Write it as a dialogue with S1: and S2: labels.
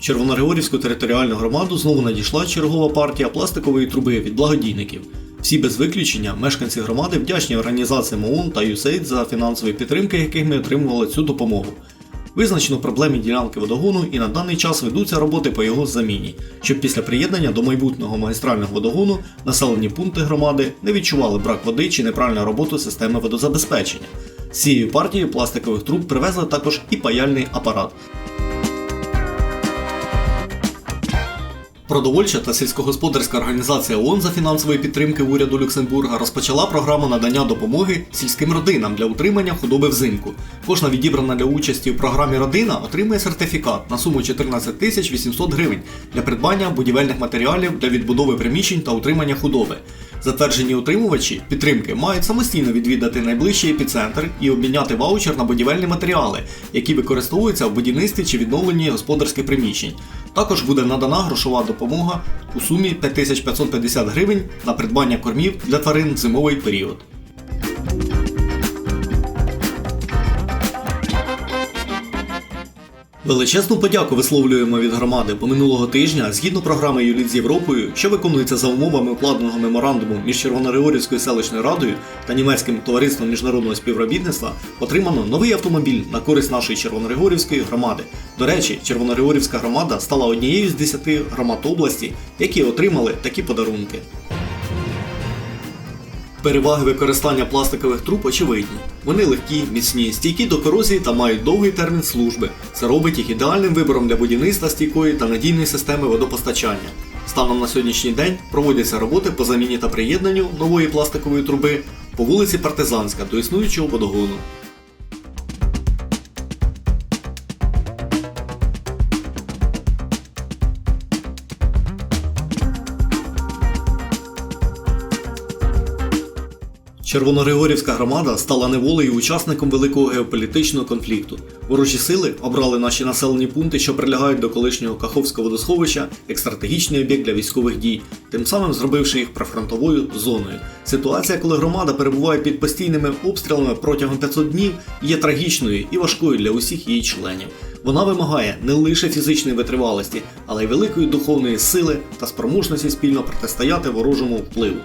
S1: Червоногригорівську територіальну громаду знову надійшла чергова партія пластикової труби від благодійників. Всі без виключення мешканці громади вдячні організаціям ООН та USAID за фінансові підтримки, яких ми отримували цю допомогу. Визначено проблемні ділянки водогону і на даний час ведуться роботи по його заміні, щоб після приєднання до майбутнього магістрального водогону населені пункти громади не відчували брак води чи неправильну роботу системи водозабезпечення. З цією партією пластикових труб привезли також і паяльний апарат. Продовольча та сільськогосподарська організація ООН за фінансової підтримки уряду Люксембурга розпочала програму надання допомоги сільським родинам для утримання худоби взимку. Кожна відібрана для участі у програмі родина отримує сертифікат на суму 14 тисяч 800 гривень для придбання будівельних матеріалів для відбудови приміщень та утримання худоби. Затверджені утримувачі підтримки мають самостійно відвідати найближчий епіцентр і обміняти ваучер на будівельні матеріали, які використовуються в будівництві чи відновленні господарських приміщень. Також буде надана грошова допомога у сумі 5550 гривень на придбання кормів для тварин в зимовий період. Величезну подяку висловлюємо від громади, бо минулого тижня, згідно програми Юліт з Європою, що виконується за умовами укладеного меморандуму між Червоногригорівською селищною радою та німецьким товариством міжнародного співробітництва, отримано новий автомобіль на користь нашої Червоногригорівської громади. До речі, Червоногригорівська громада стала однією з 10 громад області, які отримали такі подарунки. Переваги використання пластикових труб очевидні. Вони легкі, міцні, стійкі до корозії та мають довгий термін служби. Це робить їх ідеальним вибором для будівництва стійкої та надійної системи водопостачання. Станом на сьогоднішній день проводяться роботи по заміні та приєднанню нової пластикової труби по вулиці Партизанська до існуючого водогону. Червоногригорівська громада стала неволею учасником великого геополітичного конфлікту. Ворожі сили обрали наші населені пункти, що прилягають до колишнього Каховського водосховища, як стратегічний об'єкт для військових дій, тим самим зробивши їх прифронтовою зоною. Ситуація, коли громада перебуває під постійними обстрілами протягом 500 днів, є трагічною і важкою для усіх її членів. Вона вимагає не лише фізичної витривалості, але й великої духовної сили та спроможності спільно протистояти ворожому впливу.